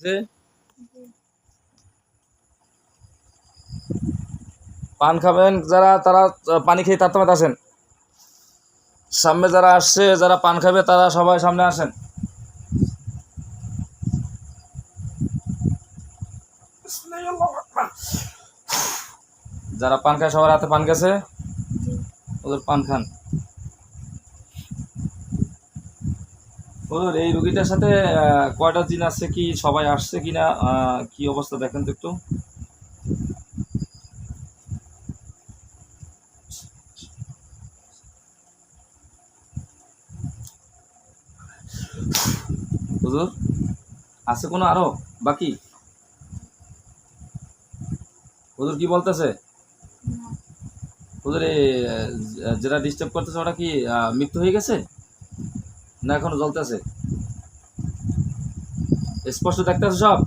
যে পান খাবেন যারা তারা পানি খেয়ে তার তোমার আসেন সামনে যারা আসছে যারা পান খাবে তারা সবাই সামনে আসেন। যারা পান খায় সবার হাতে পান গেছে। ওদের পান খান। ওদের এই রুগীটার সাথে কয়টা দিন আছে কি সবাই আসছে কি না কি অবস্থা দেখেন তো একটু। হুজুর আছে কোনো আরও? বাকি? হুজুর কি বলতেছে? হুজুর যেটা ডিস্টার্ব করতেছে ওটা কি মৃত্যু হয়ে গেছে? না, এখনও জ্বলতেছে। স্পষ্ট দেখতেছে সব?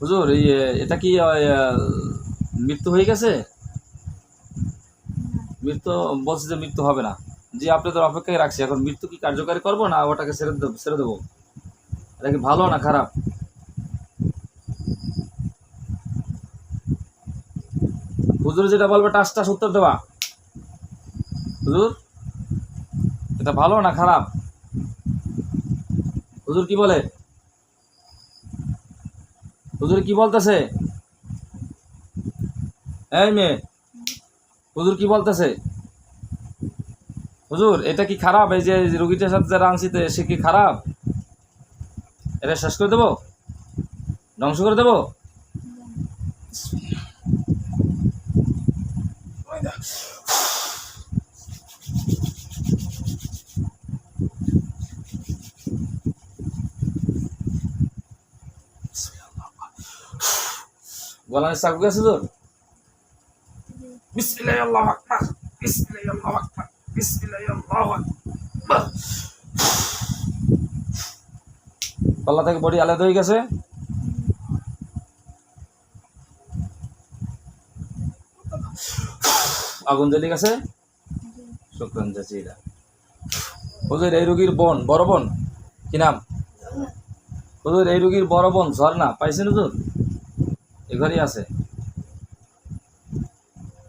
হুজুর, এই এটা কি মৃত্যু হয়ে গেছে? মৃত্যু, বলছে যে মৃত্যু হবে না। জি, আপনাদের অপেক্ষায় রাখছি। এখন মৃত্যু কি কার্যকারী করব না ওটাকে ছেড়ে দেবো ছেড়ে দেবো? এটা কি ভালো না খারাপ? হুজুর, যেটা বলবে টাস টাস উত্তর দেওয়া হুজুর? এটা ভালো না খারাপ? হুজুর কি বলে? হুজুর কি বলতেছে? এই মেয়ে, হুজুর কি বলতেছে? হুজুর, এটা কি খারাপ? এই যে রুগীটার সাথে যারা আনছি তো সে কি খারাপ? এটা শেষ করে দেবো? ধ্বংস করে দেবো? গলায় চাকু গেছে তোর? আকবার গলা থেকে বডি আলাদা হয়ে গেছে? আগুন জ্বলে গেছে? শুক্রান জাজিরা। হুজুর, এই রোগীর বোন, বড় বোন? কি নাম? হুজুর, এই রোগীর বড় বোন, ঝর্ণা, পাইছেন হুজুর? এ ঘরেই আছে।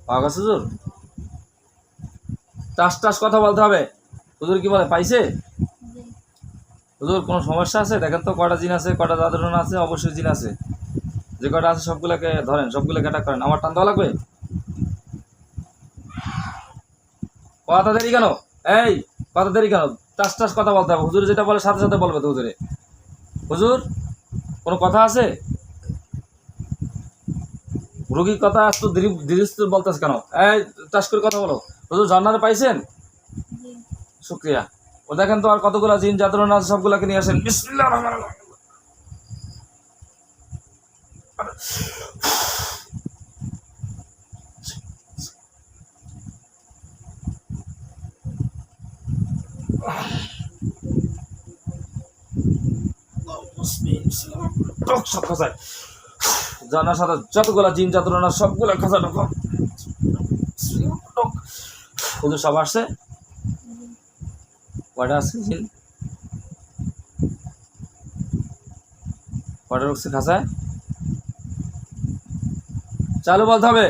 পাওয়া গেছে হুজুর টাস টাস কথা বলতে হবে। হুজুর কি বলে, পাইছে? হুজুর, কোনো সমস্যা আছে? দেখেন তো কটা জিন আছে কটা দাদরণ আছে, অবশ্যই জিন আছে। যে কটা আছে সবগুলোকে ধরেন, সবগুলোকে অ্যাটাক করেন। আমার টান দেওয়া লাগবে? কথা দেরি কেন? এই, কথা দেরি কেন? টাস টাস কথা বলতে হবে। হুজুর যেটা বলে সাথে সাথে বলবে তো হুজুরে। হুজুর, কোনো কথা আছে? রোগীর কথা এত ধীরে ধীরে বলতেছে কেন? এই টাস করে কথা বলো। হুজুর ঝর্ণারে পাইছেন? শুক্রিয়া। ও দেখেন তো আর কতগুলো জিন যাত্রা আছে সবগুলোকে নিয়ে আসেন। বিসমিল্লাহির রহমানির রহিম। টক সব জানার সাথে যতগুলা জিন যাত্রা সবগুলো ঢোকো টক হুজুর সব আসছে? কয়টা আছে জিন? কয়টা ঢুকছে খাসায় চালু বলতে হবে।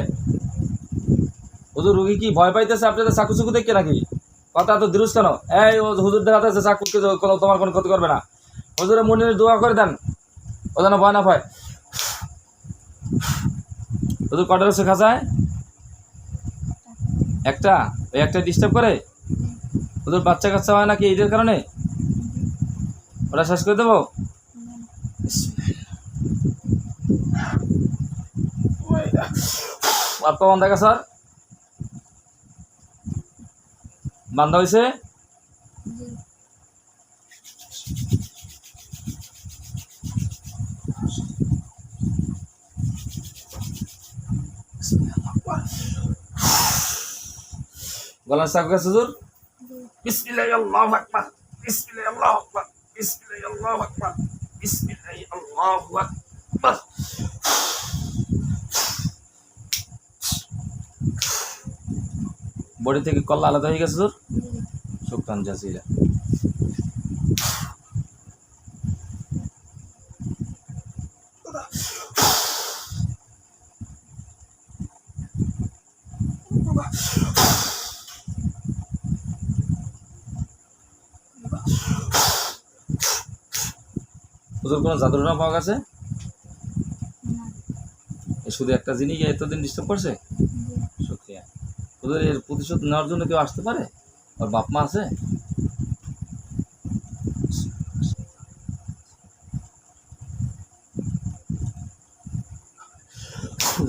হুজুর রুগী কি ভয় পাইতেছে আপনাদের চাকু চুকু দেখে নাকি? কথা এত দিরুস কেন? এই হুজুর দেখাতে চাকুকে কোনো তোমার কোনো ক্ষতি করবে না। হুজুরে মনে দোয়া করে দেন। ও যেন ভয় না ভয় হুজুর কটা রয়েছে খাঁচায় একটা? ওই একটা ডিস্টার্ব করে? ওদের বাচ্চা কাচ্চা হয় নাকি ঈদের কারণে? ওরা শেষ করে দেবো? আর বন্ধ দেখা স্যার। বান্ধা হয়েছে গলার চাকু গেছে হুজুর? বিসমিল্লাহি আল্লাহু আকবার বিসমিল্লাহি আল্লাহু আকবার বিসমিল্লাহি আল্লাহু আকবার বিসমিল্লাহি আল্লাহু আকবার। বডি থেকে কল্লা আলাদা হয়ে গেছে তোর শুক্রান জাজিরা। হুজুর, কোনো জাদুটনা পাওয়া গেছে? শুধু একটা জিনিস এতদিন ডিস্টার্ব করছে? শুক্রিয়া। হুজুর, এর প্রতিশোধ নেওয়ার জন্য কেউ আসতে পারে? ওর বাপ মা আছে?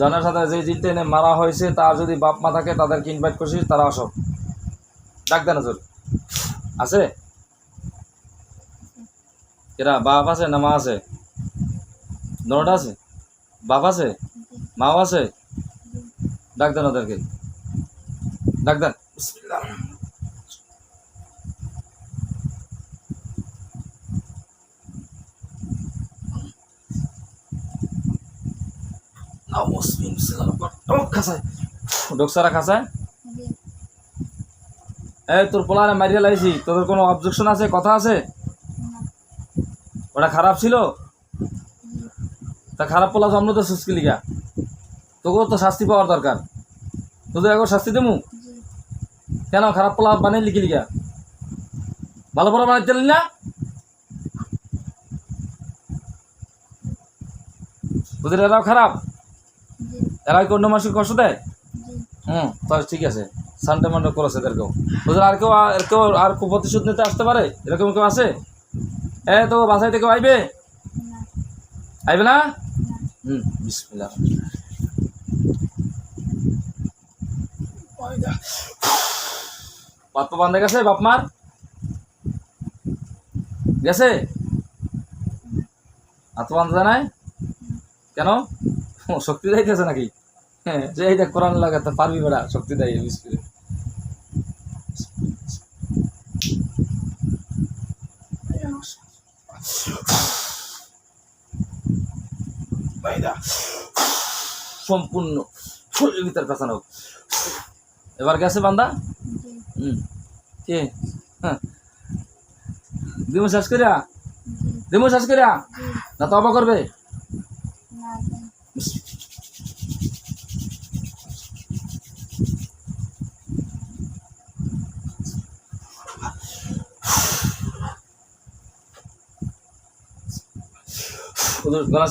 জানার সাথে যে জিনটা এনে মারা হয়েছে, তার যদি বাপ মা থাকে, তাদেরকে ইনভাইট করছিস, তারা আসো। ডাক দেন আছে? এরা বাপ আছে না মা আছে দোনোটা আছে বাপ আছে জি মাও আছে জি ডাক দেন ওদেরকে ডাক দেন বিসমিল্লাহ। নাউজ মিন সিলাম ডক খাসায় ডক সারা খাসায় জি এই তোর পোলারে মারিয়ে লাইছি তোদের কোনো অবজেকশন আছে কথা আছে না ওটা খারাপ ছিল? তা খারাপ পোলা জন্ম তো সুস্কি লিগা। তোকেও তো শাস্তি পাওয়ার দরকার। তোদের একবার শাস্তি দেবো? কেন? খারাপ পোলা বানিয়ে লিখি লিগা। ভালো পোলা বানাইতে না? তোদের এরাও খারাপ? এরা কি অন্য মানুষকে কষ্ট দেয়? হুম, তাহলে ঠিক আছে। সানডে মান্ডে করেছে এদেরকেও। ওদের আর কেউ আর কেউ, আর প্রতিশোধ নিতে আসতে পারে? এরকম কেউ আছে? এ তো বাসায় থেকে আইবে? আইবে না? হুম বিসমিল্লাহ। বাপ বান্ধে গেছে বাপ মার? গেছে? হাত বান্ধা নাই? কেন? শক্তি দেয়তেছে নাকি? হ্যাঁ যে এইটা কোরআন লাগাতে পারবি বেড়া শক্তি দেয় বিসমিল্লাহ বাইদা সম্পূর্ণ শরীরের ভিতরে পেঁচানো হোক। এবার গেছে বান্দা? হুম। কে? হ্যাঁ। দিমু শেষ করিয়া? দিমু শেষ করিয়া? না তবা করবে?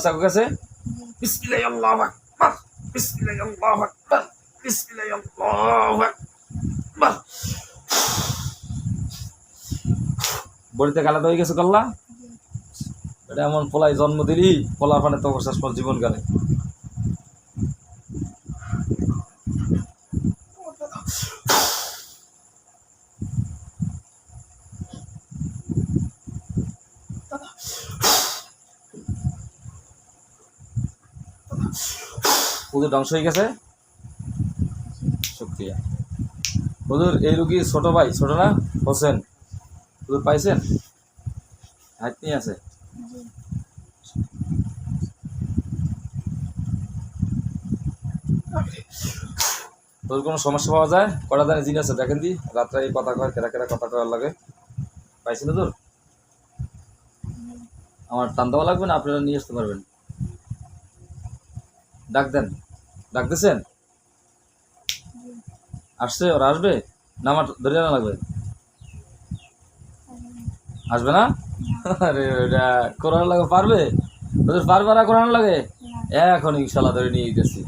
চাকু গেছে? জি বিসমিল্লাহ আল্লাহু আকবার, বিসমিল্লাহ আল্লাহু আকবার, বিসমিল্লাহ আল্লাহু আকবার। বড়িতে গালা হয়ে গেছে কল্লা? এটা এমন পোলাই জন্ম দিলি পোলা পানে তো শেষ পর জীবন গেলে। হুজুর ধ্বংস হয়ে গেছে। শুক্রিয়া। হুজুর, এই রুগী ছোট ভাই, ছোট না? হোসেন। হুজুর, পাইছেন? হাত নিয়ে আছে। তোর কোনো সমস্যা পাওয়া যায়? কটা দানে জিন আছে? দেখেন দি। রাত্রে এই কথা কয়, কেরা কেরা কথা কয়ার লাগে। পাইছেন তোর আমার টান দেওয়া লাগবে না, আপনারা নিয়ে আসতে পারবেন। ডাক দেন। ডাকতেছেন? আসছে, ওরা আসবে? না, আমার ধরে আনা লাগবে? আসবে না? আরে ওটা কোরআন লাগে পারবে? ওদের পারবে না কোরআন লাগে? এখন ইনশাল্লাহ ধরে নিয়ে যেতেছি।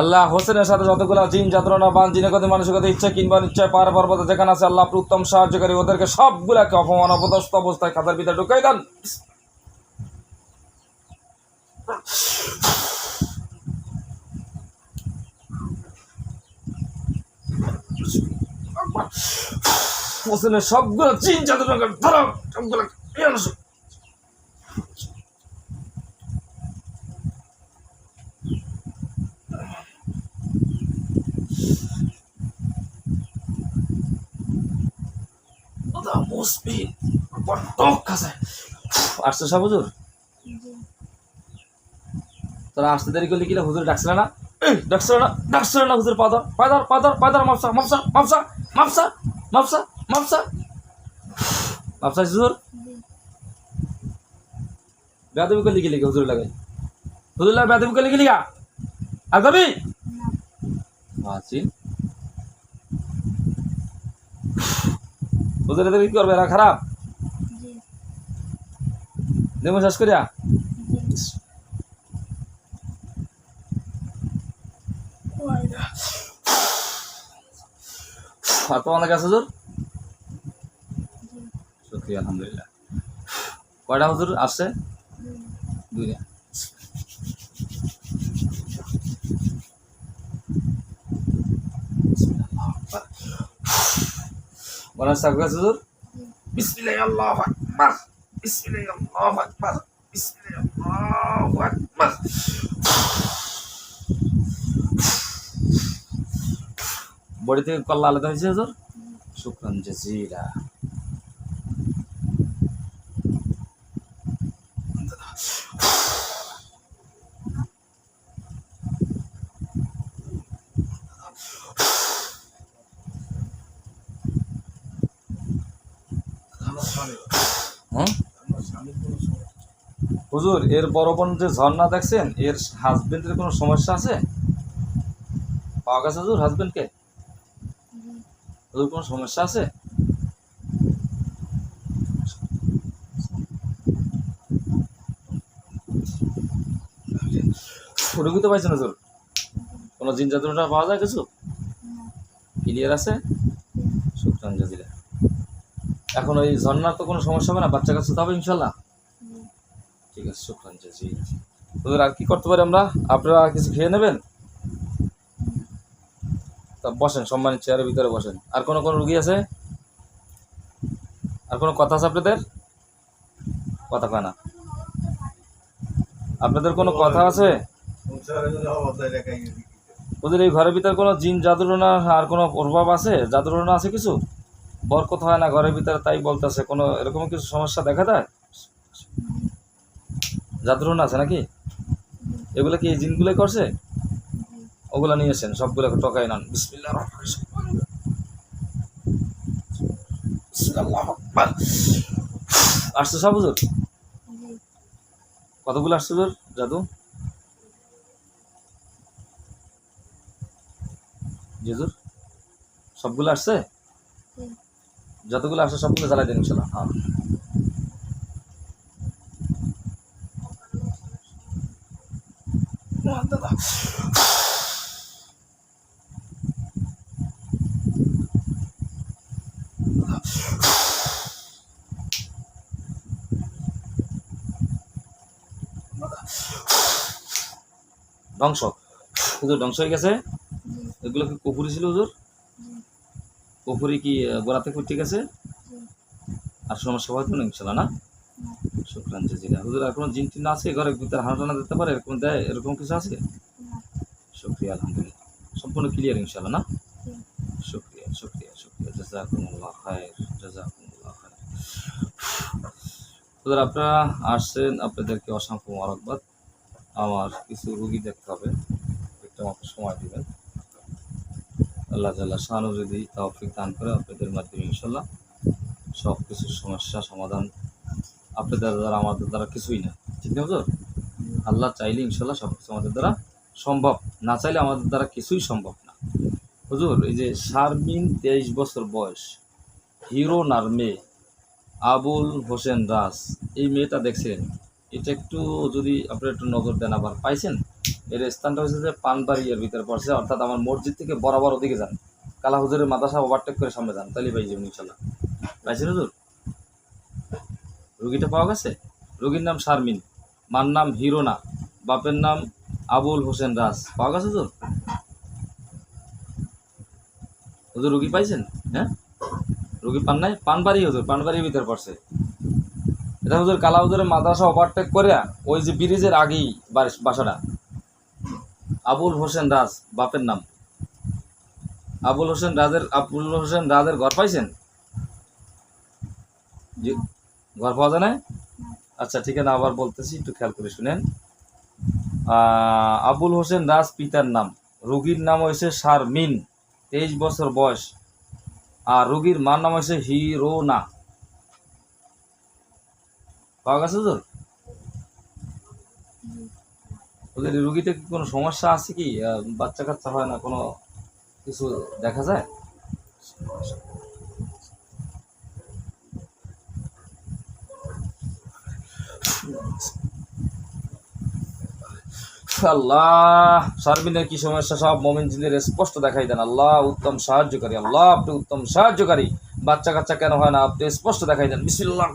আল্লাহ হোসেনের সাথে যতগুলো জিন যাত্রা বান জিনে কথা, মানুষের কথা ইচ্ছা কিংবা ইচ্ছা পার পর্বত যেখানে আছে, আল্লাহ উত্তম সাহায্যকারী, ওদেরকে সবগুলাকে অপমান, অপদস্থ অবস্থায় খাতার ভিতরে ঢুকাই দেন। হোসেনের সবগুলো জিন যাত্রা ধরো সবগুলো আসছে সব হুজুর? তোরা আসতে দেরি করলে কিনা হুজুর ডাকছিল না? ডাকছিল না ডাকছিল না হুজুর, পাদর পাদর পাদর পাদর মাপসা মাপসা মাপসা মাপসা মাপসা মাপসা মাপসা হুজুর জি বেয়াদবি করলে কি লেগে হুজুর লাগাই হুজুল্লাহ বেদবি করলে গেলি গা আর যাবি না আছি হুজুর এদের কি করবে এরা খারাপ জি দেবো শেষ করিয়া জি আর অনেক আছে হুজুর? সত্যি আলহামদুলিল্লাহ। কয়টা হুজুর আসছে? দুইটা। হচ্ছে আপনার কাছে হুজুর? বিসমিল্লাহ আল্লাহু আকবার বিসমিল্লাহ আল্লাহু আকবার। বডি থেকে কল্লা আলাদা হয়েছে হুজুর? শুক্রান জাজিরা হুম হুজুর, এর বড় বোন যে ঝর্ণা দেখছেন, এর হাজবেন্ডের কোনো সমস্যা আছে? পাওয়া গেছে হুজুর হাজবেন্ডকে হুজুর কোনো সমস্যা আছে? রুগী তো পাইছে না তোর? কোনো জিন জাতুটা পাওয়া যায় কিছু? ক্লিয়ার আছে? শুক্রান জাজিরা এখন ওই ঝর্নার তো কোনো সমস্যা হবে না? বাচ্চা কাছে হবে ইনশাল্লাহ। ঠিক আছে শুক্রান জাজিরা হুজুর আর কি করতে পারি আমরা? আপনারা কিছু খেয়ে নেবেন? তা বসেন, সম্মানিত চেয়ারের ভিতরে বসেন। আর কোনো কোনো রুগী আছে? আর কোনো কথা আছে আপনাদের? কথা কয় না। আপনাদের কোনো কথা আছে? ওদের এই ঘরের ভিতরে কোনো জিন জাদুরনা আর কোনো প্রভাব আছে? জাদুরনা আছে কিছু? বরকত হয় না ঘরের ভিতরে, তাই বলতেছে, কোনো এরকম কিছু সমস্যা দেখা দেয়? জাদুরনা আছে নাকি? এগুলো কি এই জিনগুলোই করছে? ওগুলো নিয়েছেন সবগুলো টকাই নেন। আকবার। আসছে সব হুজুর? কতগুলো আসছে হুজুর, জাদু? জি হুজুর সবগুলো আসছে? যতগুলো আসছে সবগুলো জ্বালাই দিন হ্যাঁ। ধ্বংস। হুজুর, ধ্বংস হয়ে গেছে? এগুলো কি কপুরি ছিল হুজুর? কপুরি কি গোড়াতে ঠিক আছে? আর সমস্যা হয়তো না ইনশাল্লাহ না? শুক্রান জাজিরা হুজুর, আর কোনো জিন টিন আছে? ঘরের ভিতরে হানা দিতে পারে? এরকম দেয়, এরকম কিছু আছে? শুক্রিয়া, আলহামদুলিল্লাহ। সম্পূর্ণ ক্লিয়ার ইনশাল্লাহ না? শুক্রিয়া শুক্রিয়া শুক্রিয়া। জাজাকুমুল্লাহ খায়ের জাজাকুমুল্লাহ খায়ের হুজুর, আপনারা আসছেন, আপনাদেরকে অসংখ্য মোবারকবাদ। আমার কিছু রুগী দেখতে হবে। একটু আমাকে সময় দিবেন। আল্লাহ তাল্লাহ শাহানু যদি তৌফিক দান করে আপনাদের মাধ্যমে ইনশাল্লাহ সব কিছুর সমস্যা সমাধান আপনাদের দ্বারা, আমাদের দ্বারা কিছুই না। ঠিক না হুজুর? আল্লাহ চাইলে ইনশাল্লাহ সব কিছু আমাদের দ্বারা সম্ভব। না চাইলে আমাদের দ্বারা কিছুই সম্ভব না। হুজুর, এই যে শারমিন তেইশ বছর বয়স, হিরো নার মেয়ে, আবুল হোসেন রাজ, এই মেয়েটা দেখছেন? এটা একটু যদি আপনি একটু নজর দেন আবার, পাইছেন? এর স্থানটা হচ্ছে যে পানবাড়ি এর ভিতরে পড়ছে, অর্থাৎ আমার মসজিদ থেকে বরাবর ওদিকে যান। কালা হুজুরের মাদাসা ওভারটেক করে সামনে যান তাহলে পাই যাবেন ইনশাল্লাহ। পাইছেন হুজুর? রুগীটা পাওয়া গেছে? রুগীর নাম শারমিন, মার নাম হিরোনা, বাপের নাম আবুল হোসেন রাজ। পাওয়া গেছে হুজুর? হুজুর, রুগী পাইছেন? হ্যাঁ? রুগী পান নাই? পানবাড়ি হুজুর, পানবাড়ির ভিতরে পড়ছে। এটা হুজুর কালা হুজুরের মাদ্রাসা ওভারটেক করে ওই যে ব্রিজের আগেই বাসাটা। আবুল হোসেন রাজ, বাপের নাম। আবুল হোসেন রাজের আবুল হোসেন রাজের ঘর পাইছেন? ঘর পাওয়া যায় না আচ্ছা ঠিক আছে, আবার বলতেছি, একটু খেয়াল করে শুনেন। আবুল হোসেন রাজ পিতার নাম। রুগীর নাম হয়েছে শারমিন, তেইশ বছর বয়স। আর রুগীর মার নাম হয়েছে হিরোনা। পাওয়া গেছে তো ওদের রুগীতে কি কোনো সমস্যা আছে কি? বাচ্চা কাচ্চা হয় না, কোনো কিছু দেখা যায়? আল্লাহ, সার্বিনের কি সমস্যা? সব মোমিন জিনের স্পষ্ট দেখাই দেন। আল্লাহ, উত্তম সাহায্যকারী। আল্লাহ, আপনি উত্তম সাহায্যকারী। বাচ্চা কাচ্চা কেন হয় না? আপনি স্পষ্ট দেখাই দেন। বিসমিল্লাহ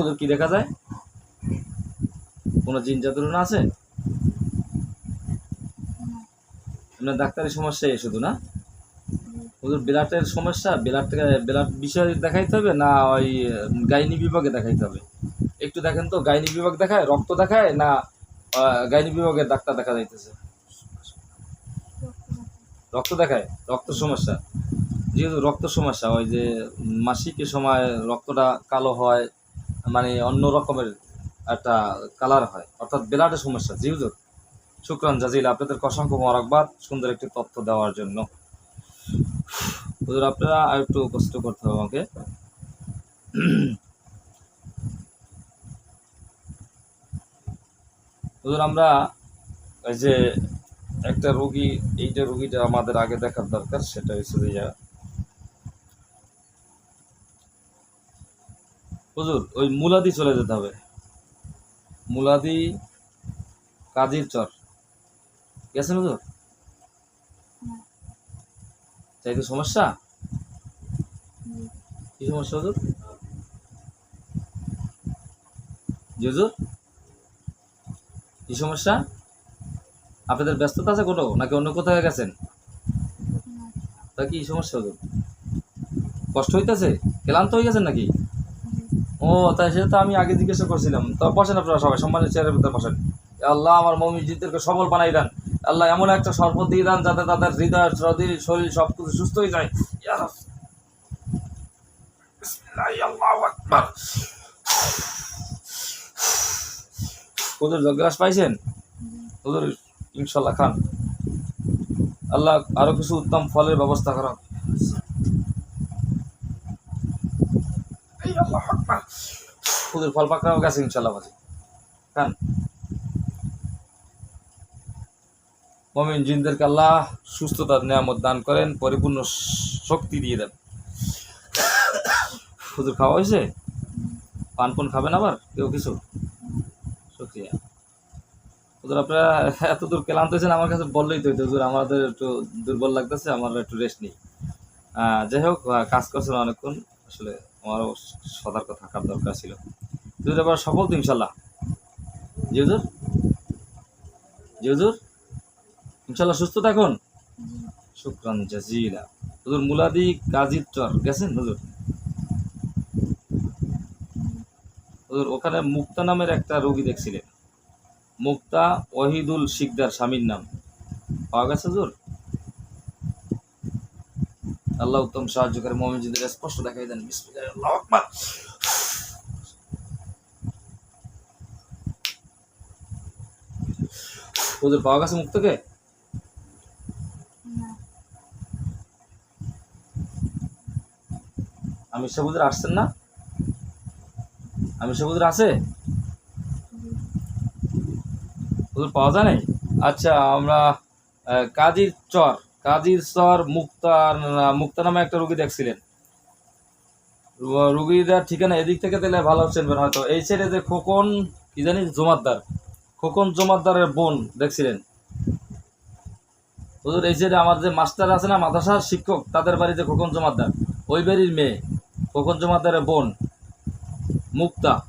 ওদের কি দেখা যায়? কোনো জিন জাতুর না আছে? আপনার ডাক্তারি সমস্যা এই শুধু, না? ওদের ব্লাডের সমস্যা, ব্লাড ব্লাড বিষয়ে দেখাইতে হবে না ওই গাইনি বিভাগে দেখাইতে হবে? একটু দেখেন তো, গাইনি বিভাগ দেখায়, রক্ত দেখায় না গাইনি বিভাগের ডাক্তার দেখা যাইতেছে? রক্ত দেখায়, রক্ত সমস্যা। যেহেতু রক্ত সমস্যা, ওই যে মাসিকের সময় রক্তটা কালো হয় মানে অন্য রকমের একটা কালার হয়। অর্থাৎ ব্লাডের সমস্যা। যেহেতু শুক্রান জাজিল, আপনাদের অসংখ্য মরাকবাদ সুন্দর একটি তথ্য দেওয়ার জন্য। আপনারা আর একটু কষ্ট করতে হবে আমাকে। আমরা এই যে একটা রুগী, এইটা রুগীটা আমাদের আগে দেখার দরকার, সেটা হচ্ছে যে হুজুর, ওই মুলাদি চলে যেতে হবে। মুলাদি কাজীর চর। গেছেন হুজুর? না চাইতে সমস্যা? কি সমস্যা হুজুর? জি হুজুর? কি সমস্যা? আপনাদের ব্যস্ততা আছে কোনো, নাকি অন্য কোথায় গেছেন? তা কি সমস্যা হুজুর? কষ্ট হইতেছে? ক্লান্ত হয়ে গেছেন নাকি? ও, তাই সেটা তো আমি আগে জিজ্ঞাসা করছিলাম। তো বসেন আপনারা সবাই, সম্মানের চেয়ারের ভিতরে বসেন। আল্লাহ, আমার মমিজিদেরকে সবল বানাই দেন। আল্লাহ, এমন একটা শরবত দিয়ে দেন যাতে তাদের হৃদয়, শরীর শরীর সব কিছু সুস্থ হয়ে যায়। হুজুর জগ্রাস পাইছেন? ইনশাল্লাহ খান। আল্লাহ আরও কিছু উত্তম ফলের ব্যবস্থা করো ফল পাকড়াও গেছে ইনশাল্লাহ বাজি। খান মমিন জিনদেরকে আল্লাহ সুস্থতার নিয়ামত দান করেন, পরিপূর্ণ শক্তি দিয়ে দেন। হুজুর খাওয়া হয়েছে? পান পান খাবেন আবার? কেউ কিছু? শুক্রিয়া হুজুর, আপনারা এত দূর ক্লান্ত হয়েছেন, আমার কাছে বললেই তো হুজুর, আমাদের একটু দুর্বল লাগতেছে, আমার একটু রেস্ট নেই। যাই হোক কাজ করছেন অনেকক্ষণ, আসলে আমারও সতর্ক থাকার দরকার ছিল। হুজুর এবার সফল তো ইনশাল্লাহ। জি হুজুর ইনশাল্লাহ সুস্থ থাকুন। শুক্রান জাজিলা। হুজুর মুলাদি কাজীর চর, গেছেন হুজুর? হুজুর, ওখানে মুক্তা নামের একটা রোগী দেখছিলেন। মুক্তা ওহিদুল শিকদার স্বামীর নাম। পাওয়া গেছে হুজুর? আল্লাহ উত্তম সাহায্য করে মমিনজিদের স্পষ্ট দেখাই দেন। বিসমিল্লাহ আকবার হুজুর পাওয়া গেছে মুক্তকে আমি সবুজের আসছেন না? আমি সবুজের আছে? হুজুর পাওয়া যায় নাই? আচ্ছা আমরা কাজীর চর। কাজীর চর মুক্তা মুক্তা নামে একটা রুগী দেখছিলেন। রু- রুগীটার ঠিকানা এদিক থেকে তাহলে ভালো চিনবেন হয়তো। এই সাইডে যে খোকন, কি জানি, জমাদ্দার। খোকন জমাদ্দারের বোন দেখছিলেন। হুজুর, এই সাইডে আমার যে মাস্টার আছে না, মাদ্রাসার শিক্ষক, তাদের বাড়ি যে খোকন জমাদ্দার, ওই বাড়ির মেয়ে, খোকন জমাদ্দারের বোন, মুক্তা।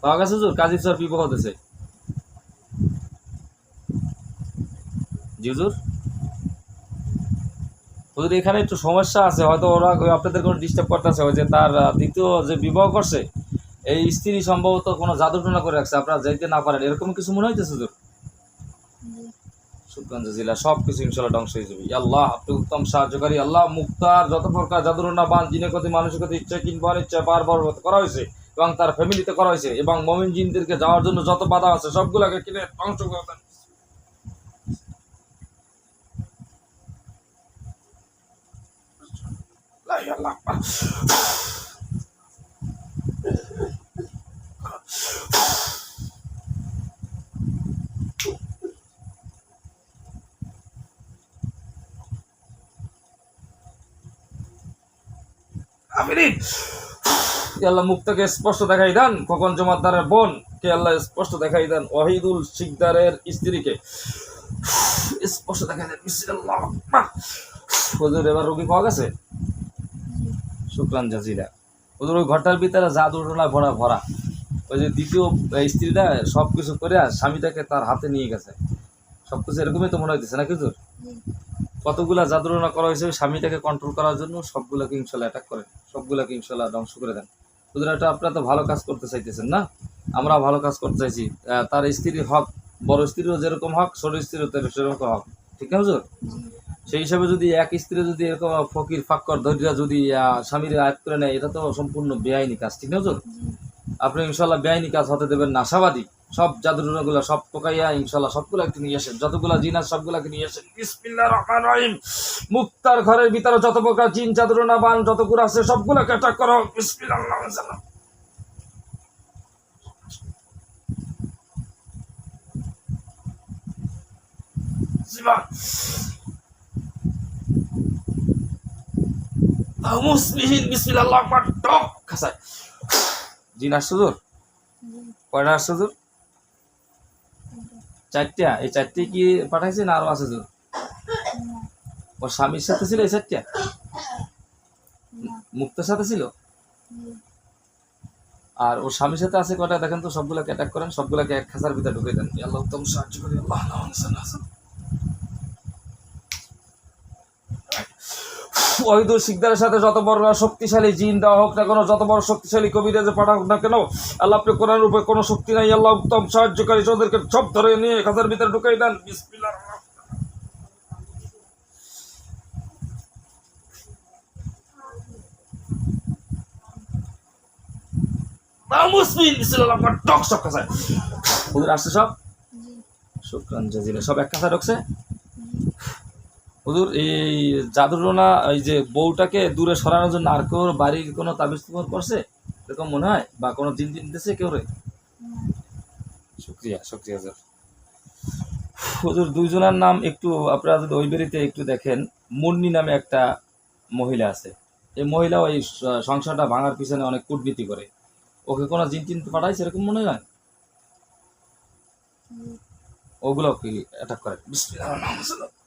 পাওয়া গেছে হুজুর? কাজীর চর বিবাহ হতেছে। জি হুজুর? হুজুর এখানে একটু সমস্যা আছে, হয়তো ওরা আপনাদের কোনো ডিস্টার্ব করতেছে যে তার দ্বিতীয় যে বিবাহ করছে, এই স্ত্রী সম্ভবত কোনো জাদুটনা করে রাখছে, আপনারা যাইতে না পারেন, এরকম কিছু মনে হইতেছে হুজুর জি সুলতান জেলা সব কিছু ইনশাল্লাহ ধ্বংস হয়ে যাবে। আল্লাহ আপনি উত্তম সাহায্যকারী, আল্লাহ মুক্তার যত প্রকার জাদুরনা বান জিনের প্রতি মানুষের প্রতি ইচ্ছা, কিংবা অনিচ্ছা, বারবার করা হয়েছে, এবং তার ফ্যামিলিতে করা হয়েছে, এবং মমিন জিনদেরকে যাওয়ার জন্য যত বাধা আছে, সবগুলোকে কিনে ধ্বংস করে দেন। আমিরিন। আল্লাহ মুক্তাকে স্পষ্ট দেখাই দেন? খোকন জমাদ্দারের বোন? কে আল্লাহ স্পষ্ট দেখাই দেন? ওয়াহিদুল সিকদারের স্ত্রীকে। স্পষ্ট দেখাই দেন। হুজুর, এবার রোগী পাওয়া গেছে? শুক্রান জাজিরা। ওদের ওই ঘরটার ভিতরে জাদুটোনা ভরা ভরা। ওই যে দ্বিতীয় স্ত্রীটা সব কিছু করে আর স্বামীটাকে তার হাতে নিয়ে গেছে। সব কিছু এরকমই তো মনে হইতেছে না কিছু কতগুলা জাদুরনা করা হয়েছে স্বামীটাকে কন্ট্রোল করার জন্য সবগুলাকে ইনশাল্লাহ অ্যাটাক করেন। সবগুলাকে ইনশাল্লাহ ধ্বংস করে দেন। ওদের একটা আপনারা তো ভালো কাজ করতে চাইতেছেন না? আমরা ভালো কাজ করতে চাইছি। তার স্ত্রীর হক, বড় স্ত্রীরও যেরকম হক, ছোট স্ত্রীরও তের- সেরকম হক। ঠিক না হুজুর? সেই হিসাবে যদি এক স্ত্রী যদি এরকম ফকির, ফাক্কর, ধৈর্য যদি স্বামীর আয়াত করে নেয়, এটা তো সম্পূর্ণ বেআইনি কাজ, ঠিক না আপনি ইনশাল্লাহ বেআইনি কাজ হতে দেবেন না, আশাবাদী। সব জাদুটনাগুলো সব টোকাইয়া ইনশাল্লাহ সবগুলো একটু নিয়ে আসেন, যতগুলা জিন আছে সবগুলাকে নিয়ে আসেন। মুক্তার ঘরের ভিতরে যত প্রকার জিন জাদুটনা বান যতগুলো আছে সবগুলোকে অ্যাটাক করো। আকবার টক খাসায় জিন তোর কয়টা তোর চারটা এই চারটে কি পাঠাইছে না আরও আছে তোর ওর স্বামীর সাথে ছিল এই চারটা মুক্তের সাথে ছিল আর ওর স্বামীর সাথে আছে কয়টা দেখেন তো সবগুলোকে অ্যাটাক করেন সবগুলোকে এক খাসার ভিতরে ঢুকে দেন আল্লাহ উত্তম সাহায্য করি আল্লাহ ওহিদুল শিকদারের সাথে যত বড় শক্তিশালী জিন দেওয়া হোক না কেন যত বড় শক্তিশালী কবিরাজে পাঠাক না কেন আল্লাহ আপনি কোরআন রূপে কোনো শক্তি নাই। আল্লাহ উত্তম সাহায্যকারী ওদেরকে সব ধরে নিয়ে খাতার ভিতরে ঢুকাই দেন। বিসমিল্লাহ টক সব কাছে হুজুর আসছে সব? শুক্রান জাজিরা সব এক কাছে ঢুকছে? হুজুর এই জাদুরনা এই যে বউটাকে দূরে সরানোর জন্য আর কেউ বাড়ির কোনো তাবিজ তুমার করছে? এরকম মনে হয়? বা কোনো দিন দিন দিতেছে কেউ রে? শুক্রিয়া শুক্রিয়া হুজুর হুজুর দুইজনের নাম একটু আপনারা যদি ওই বেরিতে একটু দেখেন মুন্নি নামে একটা মহিলা আছে। এই মহিলা ওই সংসারটা ভাঙার পিছনে অনেক কূটনীতি করে। ওকে কোনো জিন টিন পাঠাইছে এরকম মনে হয়? ওগুলো কি অ্যাটাক করে বিসমিল্লাহির রহমানির রহিম।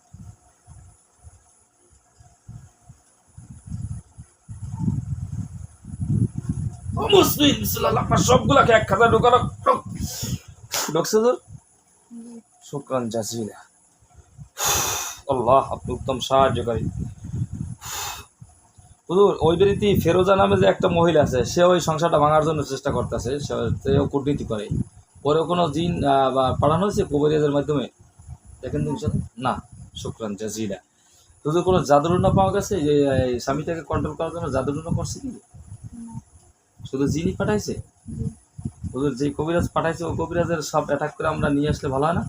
ও ফেরোজা নামে যে একটা মহিলা আছে, সে ওই সংসারটা ভাঙার জন্য চেষ্টা করতেছে সেও কূটনীতি করে। ওরে কোনো বা পাঠানো হয়েছে কবরিয়াদের মাধ্যমে? দেখেন না, শুক্রান জাজিলা। হুজুর, কোনো জাদুরুনা পাওয়া গেছে? যে স্বামীটাকে কন্ট্রোল করার জন্য জাদুরুনা করছে কি? শুধু জিনই পাঠাইছে? হুজুর যে কবিরাজ পাঠাইছে ওই কবিরাজের সব অ্যাটাক করে আমরা নিয়ে আসলে ভালো হয় না?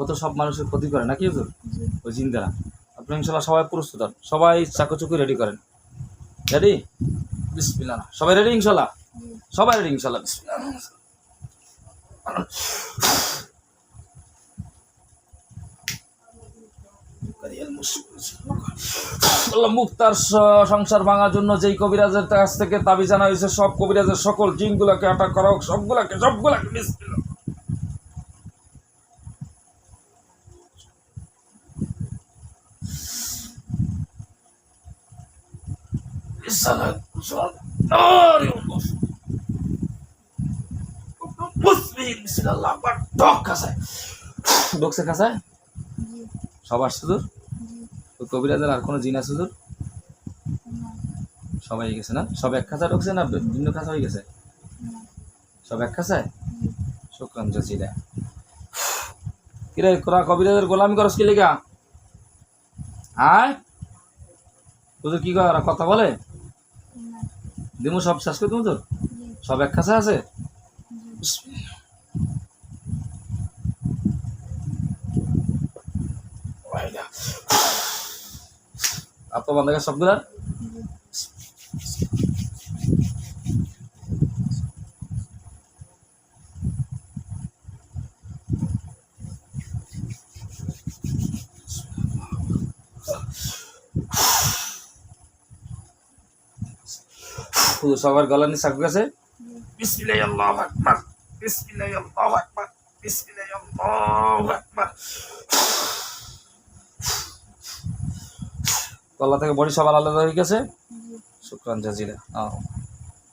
ও তো সব মানুষের ক্ষতি করে নাকি হুজুর? ওই জিন্দারা। আপনি ইনশাল্লাহ সবাই প্রস্তুত হন। সবাই চাকুচুকু রেডি করেন। রেডি বিসমিল্লাহ। সবাই রেডি ইনশাল্লাহ? সবাই রেডি ইনশাল্লাহ বিসমিল্লাহ। আল্লাহ মুক্তার সংসার ভাঙার জন্য যেই কবিরাজের কাছ থেকে দাবি জানা হয়েছে সব কবিরাজের সকল জিনগুলোকে আটক করা হোক সবগুলাকে সবগুলাকে মিস ঢোক কাছে ঢোকছে কাছে সবার শুধু কবিরাজের আর কোনো জিন আছে সবাই গেছে না? সব এক খাঁচা ঢুকছে না? ভিন্ন খাঁচা হয়ে গেছে? সব এক খাঁচায়? শুক্রান জাজিরা কিরে কোরা কবিরাজের গোলামি করস কি লেগা? আয়। তোদের কি কর কথা বলে? দিমু সব শেষ করে তুমি সব এক খাঁচা আছে? জি আপনার বান্ধবের সবগুলার? জি সবার গলা নিয়ে চাকু গেছে বিসমিল্লাহ আল্লাহু আকবার বিসমিল্লাহ আল্লাহু আকবার বিসমিল্লাহ আল্লাহু আকবার। গলা থেকে বডি সবার আলাদা হয়ে গেছে। শুক্রান জাজিরা।